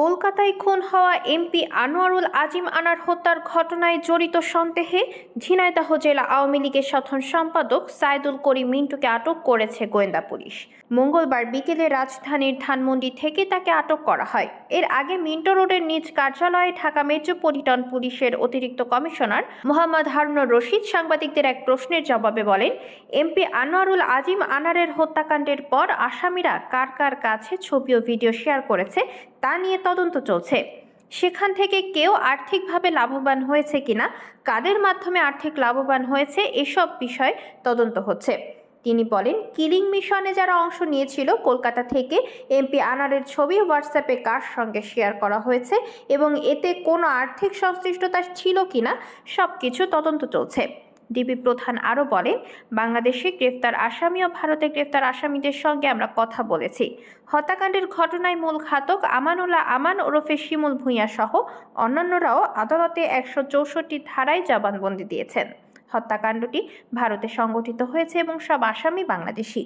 কলকাতায় খুন হওয়া এমপি আনোয়ারুল আজিম আনার হত্যার ঘটনায় জড়িত সন্দেহে ঝিনাইদহ জেলা আওয়ামী লীগের সাধারণ সম্পাদক সাইদুল করিম মিন্টুকে আটক করেছে গোয়েন্দা পুলিশ। মঙ্গলবার বিকেলে রাজধানীর ধানমন্ডি থেকে তাকে আটক করা হয়। এর আগে মিন্টো রোডের নিজ কার্যালয়ে ঢাকা মেট্রোপলিটন পুলিশের অতিরিক্ত কমিশনার মোহাম্মদ হারুনুর রশিদ সাংবাদিকদের এক প্রশ্নের জবাবে বলেন, এমপি আনোয়ারুল আজিম আনারের হত্যাকাণ্ডের পর আসামিরা কার কার কাছে ছবি ও ভিডিও শেয়ার করেছে তা নিয়ে তদন্ত চলছে। সেখান থেকে কেউ আর্থিকভাবে লাভবান হয়েছে কিনা, কাদের মাধ্যমে আর্থিক লাভবান হয়েছে, এসব বিষয়ে তদন্ত হচ্ছে। তিনি বলেন, কিলিং মিশনে যারা অংশ নিয়েছিল, কলকাতা থেকে এমপি আনারের ছবি হোয়াটসঅ্যাপে কার সঙ্গে শেয়ার করা হয়েছে এবং এতে কোনো আর্থিক সংশ্লিষ্টতা ছিল কিনা সব কিছু তদন্ত চলছে। ডিবি প্রধান আরও বলেন, বাংলাদেশে গ্রেফতার আসামি ও ভারতে গ্রেফতার আসামিদের সঙ্গে আমরা কথা বলেছি। হত্যাকাণ্ডের ঘটনায় মূল ঘাতক আমানুল্লাহ আমান ওরফে শিমুল ভূঁইয়া সহ অন্যান্যরাও আদালতে একশো চৌষট্টি ধারায় জবানবন্দি দিয়েছেন। হত্যাকাণ্ডটি ভারতে সংগঠিত হয়েছে এবং সব আসামি বাংলাদেশি।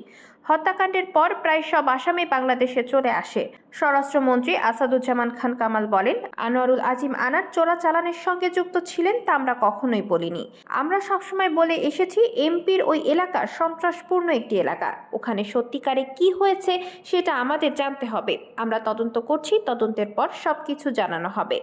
হত্যাকাণ্ডের পর প্রায় সব আসামি বাংলাদেশে চলে আসে। স্বরাষ্ট্রমন্ত্রী আসাদুজ্জামান খান কামাল বলেন, আনোয়ারুল আজিম আনার চোরাচালানের সঙ্গে যুক্ত ছিলেন তা আমরা কখনোই বলিনি। আমরা সবসময় বলে এসেছি, এমপির ওই এলাকা সন্ত্রাসপূর্ণ একটি এলাকা। ওখানে সত্যিকারে কি হয়েছে সেটা আমাদের জানতে হবে। আমরা তদন্ত করছি, তদন্তের পর সব কিছু জানানো হবে।